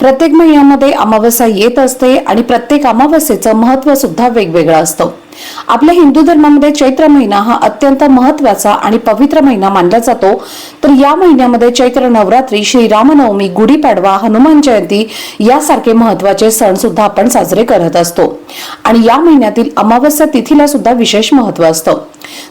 प्रत्येक महिन्यामध्ये अमावस्या येत असते आणि प्रत्येक अमावस्येचं महत्त्व सुद्धा वेगवेगळं असतं. आपल्या हिंदू धर्मामध्ये चैत्र महिना हा अत्यंत महत्त्वाचा आणि पवित्र महिना मानला जातो. तर या महिन्यामध्ये चैत्र नवरात्री श्रीरामनवमी गुढीपाडवा हनुमान जयंती यासारखे महत्त्वाचे सण सुद्धा आपण साजरे करत असतो. आणि या महिन्यातील अमावस्या तिथीला सुद्धा विशेष महत्त्व असतं.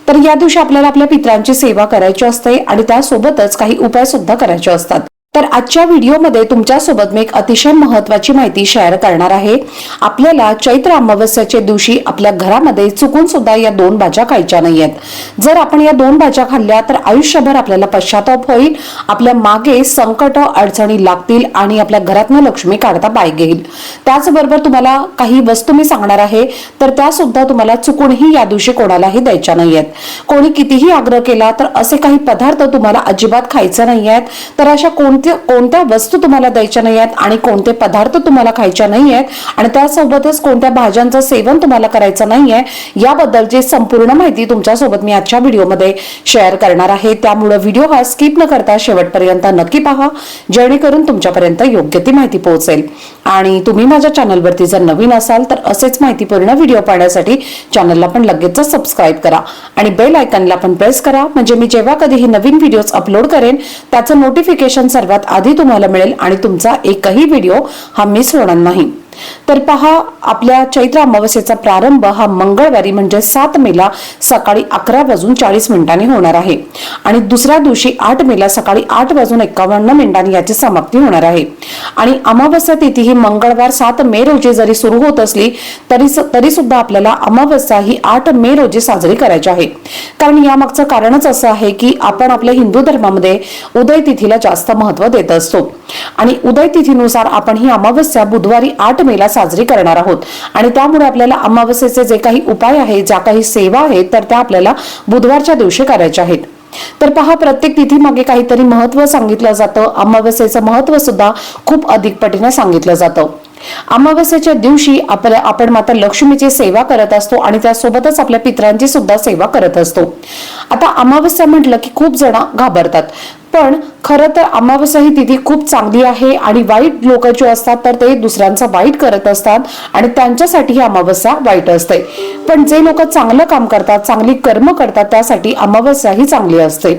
तर या दिवशी आपल्याला आपल्या पित्रांची सेवा करायची असते आणि त्यासोबतच काही उपाय सुद्धा करायचे असतात. तर आजच्या व्हिडिओमध्ये तुमच्यासोबत मी एक अतिशय महत्वाची माहिती शेअर करणार आहे. आपल्याला चैत्र अमावस्याच्या दिवशी आपल्या घरामध्ये चुकून सुद्धा या दोन भाज्या खायच्या नाहीयेत जर आपण या दोन भाज्या खाल्ल्या तर आयुष्यभर आपल्याला पश्चाताप होईल आपल्या मागे संकट अडचणी लागतील आणि आपल्या घरातनं लक्ष्मी काढता पाय घेईल. त्याचबरोबर तुम्हाला काही वस्तू मी सांगणार आहे तर त्या सुद्धा तुम्हाला चुकूनही या दिवशी कोणालाही द्यायच्या नाहीयेत कोणी कितीही आग्रह केला तर असे काही पदार्थ तुम्हाला अजिबात खायचे नाही आहेत. तर अशा कोणत्या कोणत्या वस्तू तुम्हाला द्यायच्या नाही आहेत आणि कोणते पदार्थ तुम्हाला खायच्या नाही आहेत आणि त्यासोबतच कोणत्या भाज्यांचं सेवन तुम्हाला करायचं नाही आहे याबद्दलची संपूर्ण माहिती तुमच्यासोबत मी आजच्या व्हिडिओमध्ये शेअर करणार आहे. त्यामुळं व्हिडिओ हा स्किप न करता शेवटपर्यंत नक्की पहा जेणेकरून तुमच्यापर्यंत योग्य ती माहिती पोहोचेल. आणि तुम्ही माझ्या चॅनलवरती जर नवीन असाल तर असेच माहितीपूर्ण व्हिडिओ पाहण्यासाठी चॅनलला पण लगेच सबस्क्राईब करा आणि बेल आयकनला पण प्रेस करा. म्हणजे मी जेव्हा कधीही नवीन व्हिडिओज अपलोड करेन त्याचं नोटिफिकेशन सर्वात आधी तुम्हाला मिळेल आणि तुमचा एकही व्हिडिओ हा मिस होणार नाही. तर पहा आपल्या चैत्र अमावस्येचा प्रारंभ हा मंगळवारी म्हणजे सात मेला सकाळी अकरा वाजून चाळीस मिनिटांनी होणार आहे. आणि दुसऱ्या दिवशी आठ मेला सकाळी आठ वाजून एकावन्न मिनिटांनी याची समाप्ती होणार आहे. आणि अमावस्या तिथी ही मंगळवार सात मे रोजी जरी सुरू होत असली तरी तरी सुद्धा आपल्याला अमावस्या ही आठ मे रोजी साजरी करायची आहे. कारण यामागचं कारणच असं आहे की आपण आपल्या हिंदू धर्मामध्ये उदय तिथीला जास्त महत्त्व देत असतो. आणि उदय तिथीनुसार आपण ही अमावस्या बुधवारी आठ मेला साजरी करणार आहोत. आणि त्यामुळे आपल्याला अमावस्येचे जे काही उपाय आहेत ज्या काही सेवा आहेत तर त्या आपल्याला बुधवारच्या दिवशी करायच्या आहेत. तर पहा प्रत्येक तिथी मागे काहीतरी महत्त्व सांगितलं जातं. अमावस्येचं महत्त्व सुद्धा खूप अधिक पटीने सांगितलं जातं. अमावस्येच्या दिवशी आपल्या आपण माता लक्ष्मीची सेवा करत असतो आणि त्यासोबतच आपल्या पित्रांची सुद्धा सेवा करत असतो. आता अमावस्या म्हटलं की खूप जण घाबरतात. पण खरं तर अमावस्या ही तिथी खूप चांगली आहे आणि वाईट लोक जे असतात तर ते दुसऱ्यांचा वाईट करत असतात आणि त्यांच्यासाठी ही अमावस्या वाईट असते. पण जे लोक चांगलं काम करतात चांगली कर्म करतात त्यासाठी अमावस्या ही चांगली असते.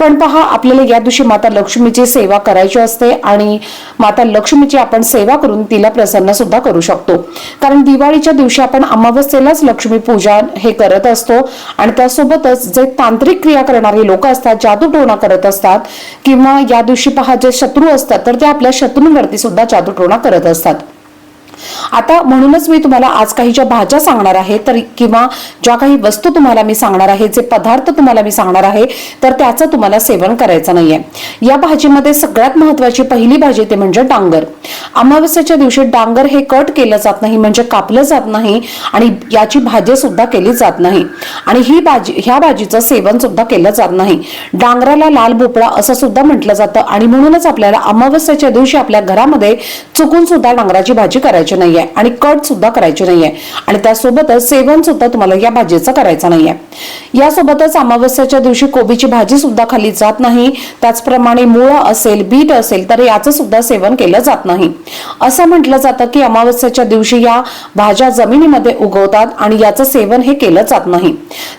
पण पहा आपल्याला या दिवशी माता लक्ष्मीची सेवा करायची असते आणि माता लक्ष्मीची आपण सेवा करून तिला प्रसन्न सुद्धा करू शकतो. कारण दिवाळीच्या दिवशी आपण अमावस्येलाच लक्ष्मी पूजा हे करत असतो आणि त्यासोबतच जे तांत्रिक क्रिया करणारे लोक असतात जादूटोणा करत असतात किंवा या दिवशी पहा जे शत्रू असतात तर ते आपल्या शत्रूंवरती सुद्धा जादूटोणा करत असतात. आता म्हणूनच मी तुम्हाला आज काही ज्या भाज्या सांगणार आहे तर किंवा ज्या काही वस्तू तुम्हाला मी सांगणार आहे जे पदार्थ तुम्हाला मी सांगणार आहे तर त्याचं तुम्हाला सेवन करायचं नाहीये. या भाजीमध्ये सगळ्यात महत्वाची पहिली भाजी ते म्हणजे डांगर. अमावस्याच्या दिवशी डांगर हे कट केलं जात नाही म्हणजे कापलं जात नाही आणि याची भाजी सुद्धा केली जात नाही. आणि ही भाजी ह्या भाजीचं सेवन सुद्धा केलं जात नाही. डांगराला लाल भोपळा असं सुद्धा म्हटलं जातं आणि म्हणूनच आपल्याला अमावस्याच्या दिवशी आपल्या घरामध्ये चुकून सुद्धा डांगराची भाजी करायची नाहीये आणि कट सुद्धा करायची नाहीये. आणि त्यासोबतच सेवन सुद्धा तुम्हाला या भाजीचं करायचं नाहीये. यासोबतच अमावस्याच्या दिवशी कोबीची भाजी सुद्धा खाल्ली जात नाही. त्याचप्रमाणे मुळ असेल बीट असेल तर याचं सुद्धा सेवन केलं जात नाही. असं म्हटलं जातं की अमावस्याच्या दिवशी या भाज्या जमिनीमध्ये उगवतात आणि याचं सेवन हे केलं जात नाही.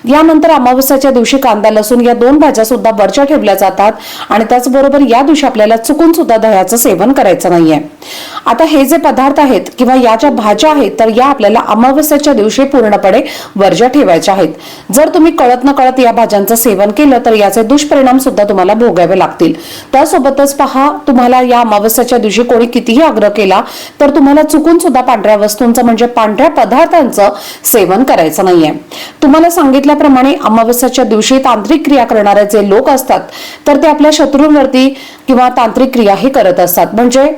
यानंतर अमावस्याच्या दिवशी कांदा लसूण या दोन भाज्या सुद्धा वरच्या ठेवल्या जातात आणि त्याचबरोबर या दिवशी आपल्याला चुकून सुद्धा दह्याचं सेवन करायचं नाहीये. आता हे जे पदार्थ आहेत किंवा या ज्या भाज्या आहेत तर या आपल्याला अमावस्याच्या दिवशी पूर्णपणे वर्ज्य ठेवायच्या आहेत. जर तुम्ही कळत न कळत या भाज्यांचं सेवन केलं तर याचे दुष्परिणाम सुद्धा तुम्हाला भोगावे लागतील. त्यासोबतच पहा तुम्हाला या अमावस्याच्या दिवशी कोणी कितीही आग्रह केला तर तुम्हाला चुकून सुद्धा पांढऱ्या वस्तूंचं म्हणजे पांढऱ्या पदार्थांचं सेवन करायचं नाहीये. तुम्हाला सांगितल्याप्रमाणे अमावस्याच्या दिवशी तांत्रिक क्रिया करणारे जे लोक असतात तर ते आपल्या शत्रूंवरती किंवा तांत्रिक क्रिया हे करत असतात. म्हणजे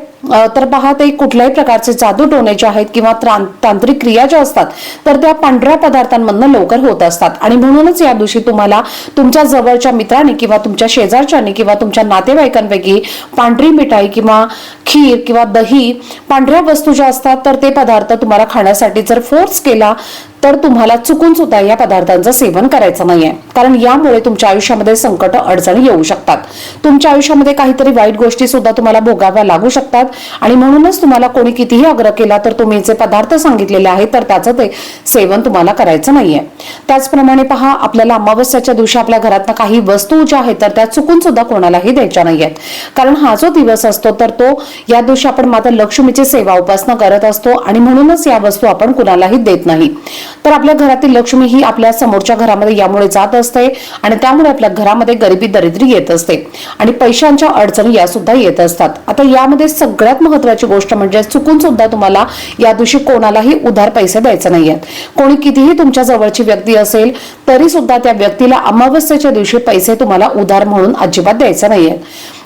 तर पहा ते कुठल्याही प्रकारचे जादू टोने जे आहेत किंवा त्रां- तांत्रिक क्रिया ज्या असतात तर त्या पांढऱ्या पदार्थांमधनं लवकर होत असतात. आणि म्हणूनच या दिवशी तुम्हाला तुमच्या जवळच्या मित्रांनी किंवा तुमच्या शेजारच्यानी किंवा तुमच्या नातेवाईकांपैकी पांढरी मिठाई किंवा खीर किंवा दही पांढऱ्या वस्तू ज्या असतात तर ते पदार्थ तुम्हाला खाण्यासाठी जर फोर्स केला तर तुम्हाला चुकून सुद्धा या पदार्थांचं सेवन करायचं नाहीये. कारण यामुळे तुमच्या आयुष्यामध्ये संकट अडचणी येऊ शकतात. तुमच्या आयुष्यामध्ये काहीतरी वाईट गोष्टी सुद्धा तुम्हाला भोगाव्या लागू शकतात. आणि म्हणूनच तुम्हाला कोणी कितीही आग्रह केला तर तुम्ही जे पदार्थ सांगितलेले आहेत तर त्याचं ते सेवन तुम्हाला करायचं नाहीये. त्याचप्रमाणे पहा आपल्याला अमावस्याच्या दिवशी आपल्या घरातनं काही वस्तू ज्या आहेत तर त्या चुकून सुद्धा कोणालाही द्यायच्या नाहीयेत. कारण हा जो दिवस असतो तर तो या दिवशी आपण माता लक्ष्मीची सेवा उपासना करत असतो. आणि म्हणूनच या वस्तू आपण कुणालाही देत नाही. तर आपल्या घरातील लक्ष्मी ही आपल्या समोरच्या घरामध्ये यामुळे जात असते आणि त्यामुळे आपल्या घरामध्ये गरिबी दरिद्री येत असते. आणि पैशांच्या अडचणी या सुद्धा येत असतात. आता यामध्ये सगळ्यात महत्वाची गोष्ट म्हणजे चुकून सुद्धा तुम्हाला या दिवशी कोणालाही उधार पैसे द्यायचे नाहीयेत. कोणी कितीही तुमच्या जवळची व्यक्ती असेल तरी सुद्धा त्या व्यक्तीला अमावस्येच्या दिवशी पैसे तुम्हाला उधार म्हणून अजिबात द्यायचे नाहीयेत.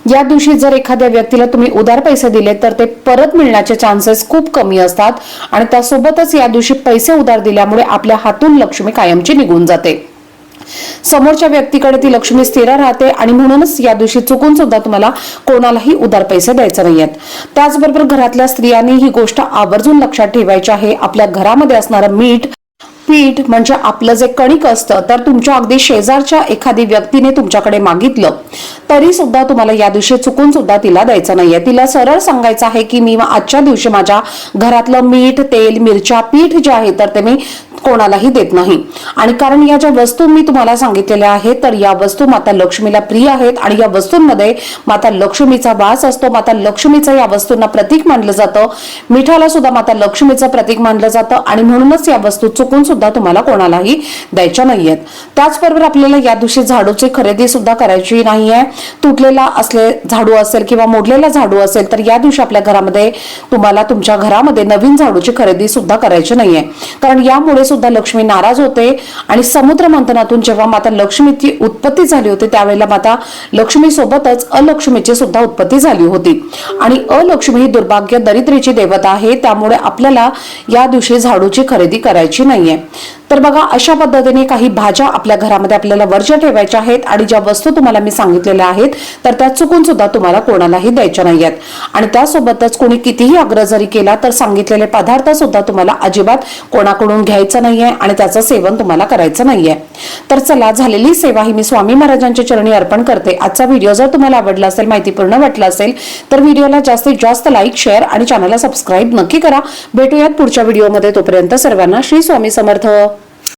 या दिवशी जर एखाद्या व्यक्तीला तुम्ही उधार पैसे दिले तर ते परत मिळण्याचे चान्सेस खूप कमी असतात. आणि त्यासोबतच या दिवशी पैसे उधार दिल्यामुळे आपल्या हातून लक्ष्मी कायमची निघून जाते. समोरच्या व्यक्तीकडे ती लक्ष्मी स्थिर राहते आणि म्हणूनच या दिवशी चुकून सुद्धा तुम्हाला कोणालाही उधार पैसे द्यायचे नाहीयेत. त्याचबरोबर घरातल्या स्त्रियांनी ही गोष्ट आवर्जून लक्षात ठेवायची आहे. आपल्या घरामध्ये असणारं मीठ पीठ म्हणजे आपलं जे कणिक असतं तर तुमच्या अगदी शेजारच्या एखादी व्यक्तीने तुमच्याकडे मागितलं तरी सुद्धा तुम्हाला या दिवशी चुकून सुद्धा तिला द्यायचं नाहीये. तिला सरळ सांगायचं आहे की मी आजच्या दिवशी माझ्या घरातलं मीठ तेल मिरच्या पीठ जे आहे तर ते मी कोणालाही देत नाही. आणि कारण या ज्या वस्तू मी तुम्हाला सांगितलेल्या आहेत तर या वस्तू माता लक्ष्मीला प्रिय आहेत आणि या वस्तूंमध्ये माता लक्ष्मीचा वास असतो. माता लक्ष्मीचं या वस्तूंना प्रतीक मानलं जातं. मिठाला सुद्धा माता लक्ष्मीचं प्रतीक मानलं जातं आणि म्हणूनच या वस्तू चुकून सुद्धा तुम्हाला कोणालाही द्यायच्या नाहीयेत. त्याचबरोबर आपल्याला या दिवशी झाडूची खरेदी सुद्धा करायची नाहीये. तुटलेला असले झाडू असेल किंवा मोडलेला झाडू असेल तर या दिवशी आपल्या घरामध्ये तुम्हाला तुमच्या घरामध्ये नवीन झाडूची खरेदी सुद्धा करायची नाहीये. कारण यामुळे सुद्धा लक्ष्मी नाराज होते. आणि समुद्र मंथनातून जेव्हा माता लक्ष्मीची उत्पत्ती झाली होती त्यावेळेला माता लक्ष्मी सोबतच अलक्ष्मीची सुद्धा उत्पत्ती झाली होती. आणि अलक्ष्मी ही दुर्भाग्य दरिद्रीची देवता आहे त्यामुळे आपल्याला या दिवशी झाडूची खरेदी करायची नाहीये. तर बघा अशा पद्धतीने काही भाज्या आपल्या घरामध्ये आपल्याला वर्ज्य ठेवायच्या आहेत आणि ज्या वस्तू तुम्हाला मी सांगितलेल्या आहेत तर त्या चुकून सुद्धा तुम्हाला कोणालाही द्यायच्या नाहीयेत. आणि त्यासोबतच कोणी कितीही आग्रह जरी केला तर सांगितलेले पदार्थ सुद्धा तुम्हाला अजिबात कोणाकडून घ्यायचं नाहीये आणि त्याचं सेवन तुम्हाला करायचं नाहीये. तर चला झालेली सेवा ही मी स्वामी महाराजांच्या चरणी अर्पण करते. आजचा व्हिडिओ जर तुम्हाला आवडला असेल माहितीपूर्ण वाटला असेल तर व्हिडिओला जास्तीत जास्त लाईक शेअर आणि चॅनलला सबस्क्राईब नक्की करा. भेटूयात पुढच्या व्हिडिओमध्ये. तोपर्यंत सर्वांना श्री स्वामी समर्थ.